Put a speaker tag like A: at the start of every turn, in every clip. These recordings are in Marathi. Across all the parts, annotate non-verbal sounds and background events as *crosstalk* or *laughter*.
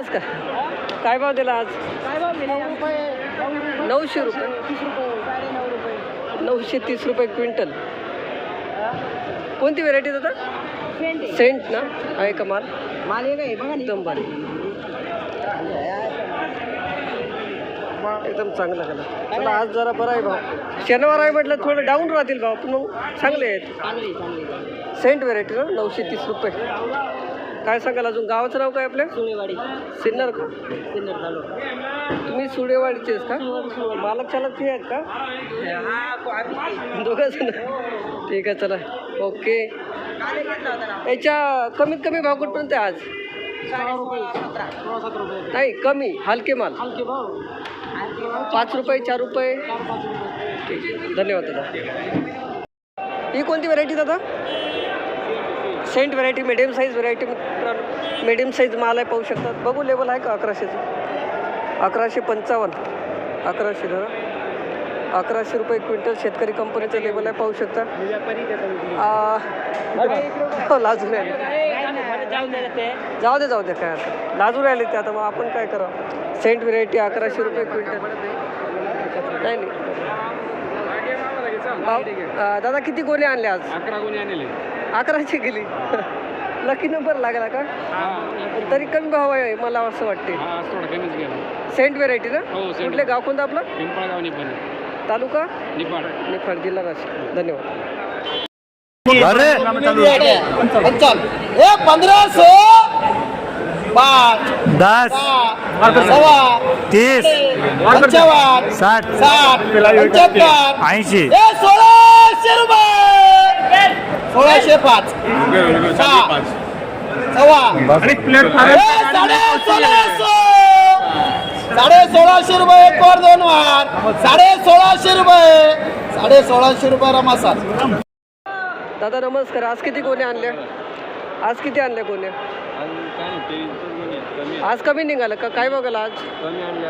A: नमस्कार. काय भाव दिला आज? नऊशे रुपये. नऊशे तीस रुपये क्विंटल. कोणती व्हेरायटी दादा?
B: सेंट
A: ना? आहे का माल?
B: माल
A: एकदम भारी. एकदम चांगला गेला चला आज जरा बरा आहे भाव. शनिवार आहे म्हटलं थोडं डाऊन राहतील भाव पण चांगले आहेत. सेंट व्हेरायटी ना? नऊशे तीस रुपये. काय सांगाल अजून? गावाचं नाव काय आपल्या
B: सुळेवाडी.
A: सिन्नर का?
B: सिन्नर तालुका
A: तुम्ही सुडेवाडीचेच का? मालक चालक ते आहेत का? दोघं जण. ठीक आहे चला. ओके. याच्या कमीत कमी भाव कुठपर्यंत आहे आज? नाही कमी. हलके माल. पाच रुपये चार रुपये. ठीक. धन्यवाद दादा. ही कोणती व्हरायटी दादा? Saint variety medium size variety medium size माल आहे पाहू शकतात बघू लेवल आहे का? अकराशेचं. अकराशे पंचावन्न. अकराशे धरा अकराशे रुपये क्विंटल शेतकरी कंपनीचं लेवल आहे पाहू शकता. हो, लाजून राहिले. जाऊ दे जाऊ दे काय आता लाजून राहिले ते आता. मग आपण काय करा सेंट व्हरायटी अकराशे रुपये क्विंटल. नाही नाही. भाव अं, दादा किती गोणे आणले आज?
C: अकरा गुन्हे आणले
A: अकराशे गेली लकी नंबर लागला का?
C: हा
A: तरी कमी भाव आहे मला असं वाटते.
C: हा थोडा कमीच गेला.
A: सेंट व्हेरायटी ना?
C: हो सेंट
A: कुठले गाव कोणतं आपलं?
C: पिंपळगाव
A: तालुका?
C: निपाण
A: निफाड जिल्हा नाशिक. धन्यवाद.
B: हे पंधरा सो पाच
D: दस
B: सव्वा
D: तीस
B: पंचावन्न
D: साठ.
B: साठ पंच्याहत्तर.
D: ऐंशी.
B: सोळाशे रुपये. सोळाशे पाच. सहा. सव्वा. साडे सोळाशे. साडे सोळाशे रुपये एक वर दोन वार. साडे सोळाशे रुपये. साडे सोळाशे रुपये रमासात.
A: दादा नमस्कार. आज किती गोण्या आणल्या? आज किती आज कमी निघालं का? काय बघायला आज?
C: कमी आणले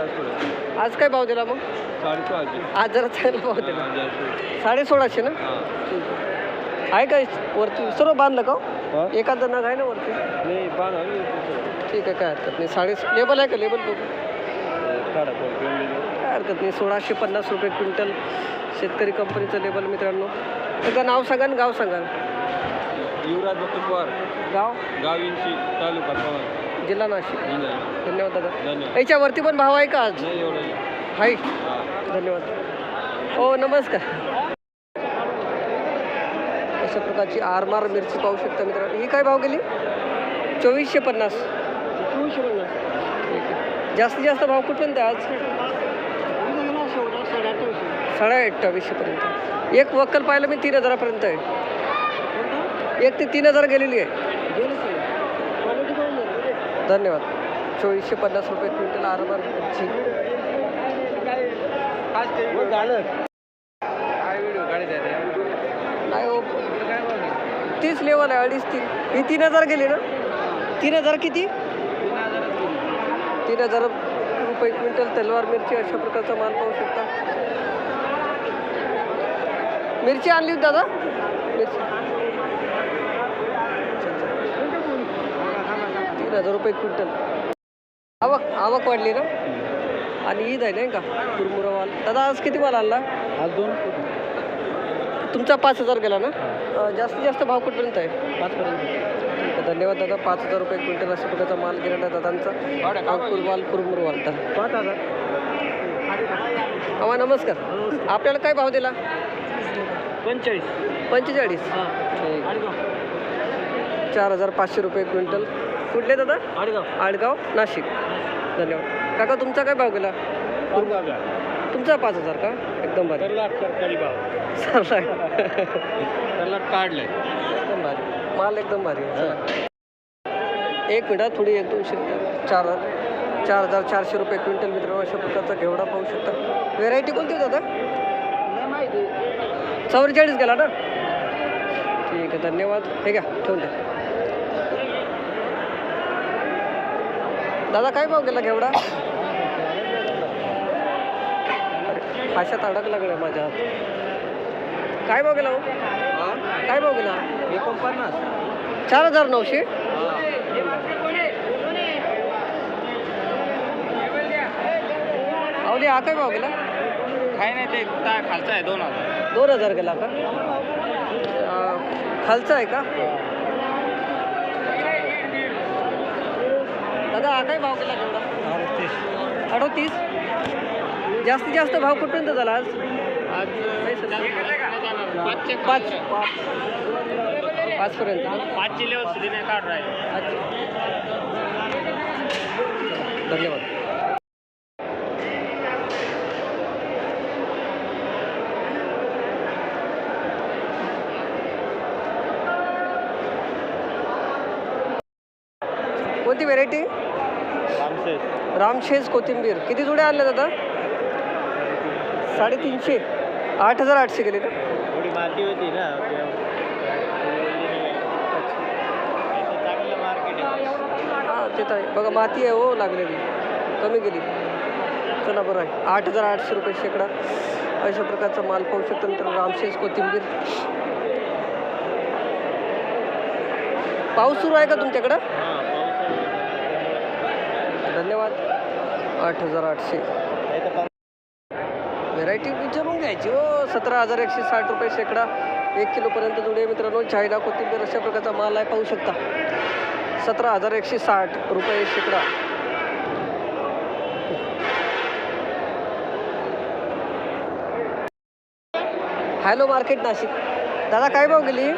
A: आज काय भाव दिला मग?
C: साडेसहाशे.
A: आज जरा चांगला भाव दिला. साडे सोळाशे ना? आहे काय वरती? सर्व बांधलं का हो? एखादा नग आहे ना वरती?
C: नाही
A: ठीक आहे काय हरकत नाही. साडे लेबल आहे का लेबल बघू? काय हरकत नाही सोळाशे पन्नास रुपये क्विंटल शेतकरी कंपनीचं लेबल मित्रांनो. एकदा नाव सांगा आणि गाव सांगा.
C: युवराज पवार.
A: गाव?
C: गाव इंशी तालुका पवार
A: जिल्हा नाशिक.
C: जिल्हा
A: धन्यवाद दादा.
C: धन्यवाद.
A: याच्यावरती पण भाव आहे का आज?
C: नाही एवढं
A: हाय धन्यवाद. हो नमस्कार. अशा प्रकारची आरमार मिरची पाहू शकता मित्रांनो. ही काय भाव गेली? चोवीसशे पन्नास. चोवीसशे पन्नास. ठीक आहे जास्तीत जास्त भाव कुठपर्यंत आहे आज? साडे अठ्ठावीसशेपर्यंत एक वक्कल पाहिलं मी तीन हजारापर्यंत आहे. एक ते तीन हजार गेलेली आहे. धन्यवाद. चोवीसशे पन्नास रुपये क्विंटल मिरची नाही हो. तीच लेवल आहे अडीच तीन. ही तीन हजार गेली ना? तीन हजार किती? तीन हजार रुपये क्विंटल तलवार मिरची अशा प्रकारचा माल पाहू शकता. मिरची आणली दादा? मिरची तीन हजार रुपये क्विंटल. आवक आवक वाढली ना? आणि ईद आहे नाही का? कुरमुरा माल. दादा आज किती माल आणला?
C: आज दोन.
A: तुमचा पाच हजार गेला ना? अं, जास्तीत जास्त भाव कुठपर्यंत आहे? पाचपर्यंत ठीक आहे धन्यवाद दादा. पाच हजार रुपये क्विंटल अशा प्रकारचा माल गेला आहे दादांचा. अंकुर माल कुरमुर माल. तर
C: पाच हजार.
A: अवा नमस्कार. आपल्याला काय भाव दिला?
C: पंचेचाळीस.
A: पंचेचाळीस. ठीक. चार हजार पाचशे रुपये क्विंटल. कुठले दादा?
C: आडगाव.
A: आडगाव नाशिक. धन्यवाद. काका तुमचा काय भाव गेला? तुमचा पाच हजार का? एकदम भारी.
C: सरकारी भाव. काढलाय.
A: एकदम भारी. माल एकदम भारी आहे. चला. एक मिनिटात थोडी एक दोनशे चार चार हजार चारशे रुपये क्विंटल मित्रांनो अशा प्रकारचा घेवडा पाहू शकता. व्हेरायटी कोणती होती दादा? चौवेचाळीस गेला ना? ठीक आहे धन्यवाद. हे घ्या ठेवून द्या. दादा काय भाव गेला केवढा अशात अडकला गेला माझ्या हात. काय भाव गेला हो? काय भाव गेला?
C: एकोणपन्नास
A: चार हजार नऊशे? अवली हा काय भाव गेला?
C: काय नाही ते खालचा आहे दोन हजार.
A: दोन हजार गेला का? खालचा आहे का? हो. दादा हा काय भाव गेला केवढा अडोतीस. जास्तीत जास्त भाव कुठपर्यंत झाला आज? पाच. पाचपर्यंत. ना?
C: पाचशे लेवल सुद्धा नाही काढ राहिले.
A: अच्छा. धन्यवाद कोणती व्हेरायटी रामशेज कोथिंबीर. किती जुड्या आणल्या दादा? साडेतीनशे. आठ हजार आठशे गेले ना?
C: माती होती ना
A: हां ते तर आहे. बघा माती आहे हो लागलेली. कमी गेली. चला बरं आहे. आठ हजार आठशे रुपये शेकडा. अशा प्रकारचा माल पाहू शकतो नंतर रामशेज कोथिंबीर. पाऊस सुरू आहे का तुमच्याकडं? धन्यवाद. आठ हजार आठशे. व्हेरायटी विचारून घ्यायची हो. सतरा हजार एकशे साठ रुपये शेकडा. एक किलोपर्यंत जुडे मित्रांनो. चायना कोथिंबीर अशा प्रकारचा माल आहे पाहू शकता. सतरा हजार एकशे साठ रुपये शेकडा. Hello market Nashik. दादा काय भाव गेली?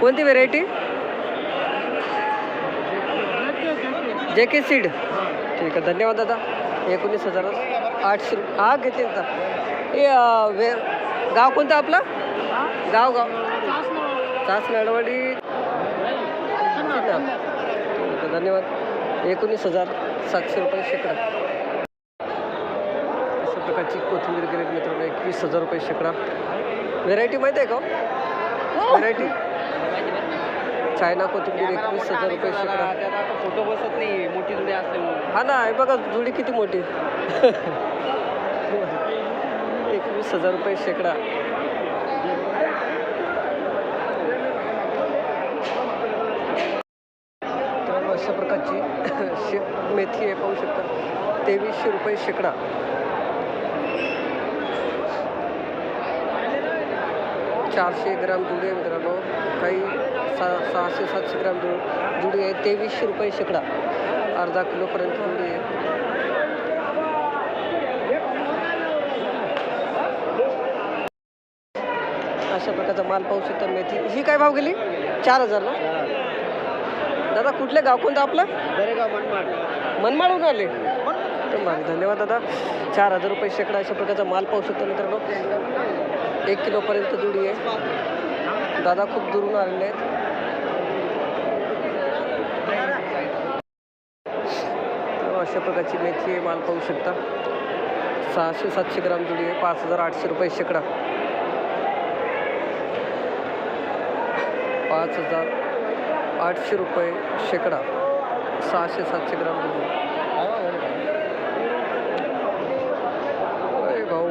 A: कोणती व्हेरायटी जे के सीड. ठीक आहे धन्यवाद दादा. एकोणीस हजार आठशे हा घेतले का हे वे गाव कोणतं आपलं? गाव गाव. तास आहे, धन्यवाद. एकोणीस हजार सातशे रुपये शेकडा. अशा प्रकारची कोथिंबीर ग्रेड मित्रांनो एकवीस हजार रुपये शेकडा. व्हेरायटी माहिती आहे का व्हेरायटी चायना कोथिंबीर एकवीस हजार रुपये शेकडा.
C: फोटो बसत नाही मोठी जुडी असल्यामुळे
A: हा ना हे बघा जुडी किती मोठी. एकवीस हजार रुपये शेकडा. मित्रांनो अशा प्रकारची शे मेथी आहे पाहू शकता. तेवीसशे रुपये शेकडा. चारशे ग्राम जुडी मित्रांनो काही सा सहाशे सातशे ग्राम जु जुडी आहे तेवीसशे रुपये शेकडा. अर्धा किलोपर्यंत जुडी आहे. अशा प्रकारचा माल पाहू शकता मेथी. ही काय भाव गेली? चार हजार ना दादा कुठले गाव कोणतं आपलं? मनमाडून आले. तर भारी धन्यवाद दादा. चार हजार रुपये शेकडा अशा प्रकारचा माल पाहू शकतो मित्रांनो. एक किलोपर्यंत जुडी आहे. दादा खूप दुरून आलेले आहेत तर अशा प्रकारची मेथी माल पाहू शकता. सहाशे सातशे ग्राम जुडी आहे पाच हजार आठशे रुपये शेकडा. पाच हजार आठशे रुपये शेकडा. सहाशे सातशे ग्राम जुडी. भाऊ.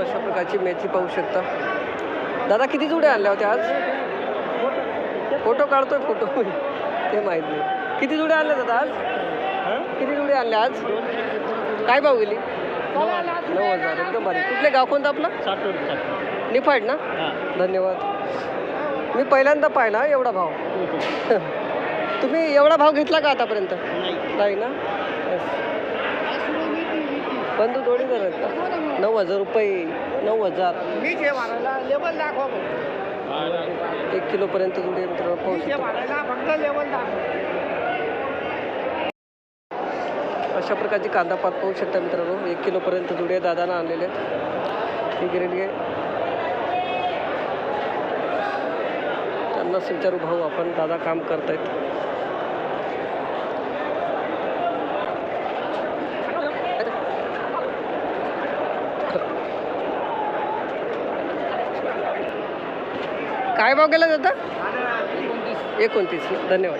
A: अशा प्रकारची मेथी पाहू शकता. दादा किती जुड्या आणल्या होत्या आज? फोटो काढतोय फोटो. ते माहीत नाही. किती जुड्या आणल्या दादा आज? किती जुड्या आणल्या आज? काय भाव गेली? नऊ हजार. एकदम भारी. कुठले गाव कोणतं आपलं? निफाड ना? धन्यवाद. मी पहिल्यांदा पाहिला एवढा भाव. *laughs* तुम्ही एवढा भाव घेतला का आतापर्यंत? नाही. ना? Yes. बंधू जोडीदार आहेत का नऊ हजार रुपये नऊ हजार. एक किलोपर्यंत आहे मित्रांनो पाहू शकता अशा प्रकारची कांदा पात पाहू शकता मित्रांनो. एक किलोपर्यंत जुडी दादानं आणलेले आहेत. ही गिरेली आहे. त्यांनाच विचारू भाऊ आपण दादा काम करतायत. काय भाव केला जातं एकोणतीस. धन्यवाद.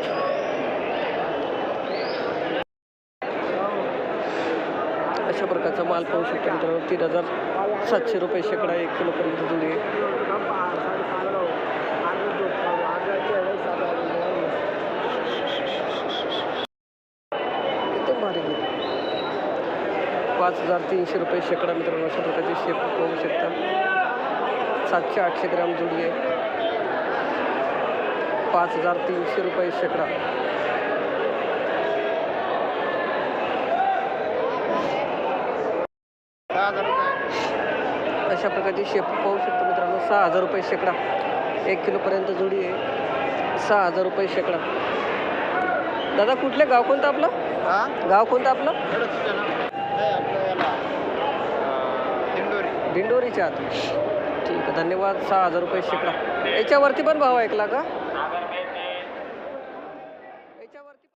A: अशा प्रकारचा माल पाहू शकतो मित्रांनो. तीन हजार सातशे रुपये शेकडा एक किलोपर्यंत पर्यंत एकदम भारी पाच हजार तीनशे रुपये शेकडा मित्रांनो अशा प्रकारचे शेप पाहू शकता. सातशे आठशे ग्राम जोडी आहे. पाच हजार तीनशे रुपये शेकडा. अशा प्रकारची शेप पाहू शकतो मित्रांनो सहा हजार रुपये शेकडा. एक किलोपर्यंत जोडी आहे. सहा हजार रुपये शेकडा. दादा कुठले गाव कोणतं आपलं? गाव कोणतं आपलं? दिंडोरीच्या आत. ठीक आहे धन्यवाद. सहा हजार रुपये शेकडा. याच्यावरती पण भाव ऐकला का?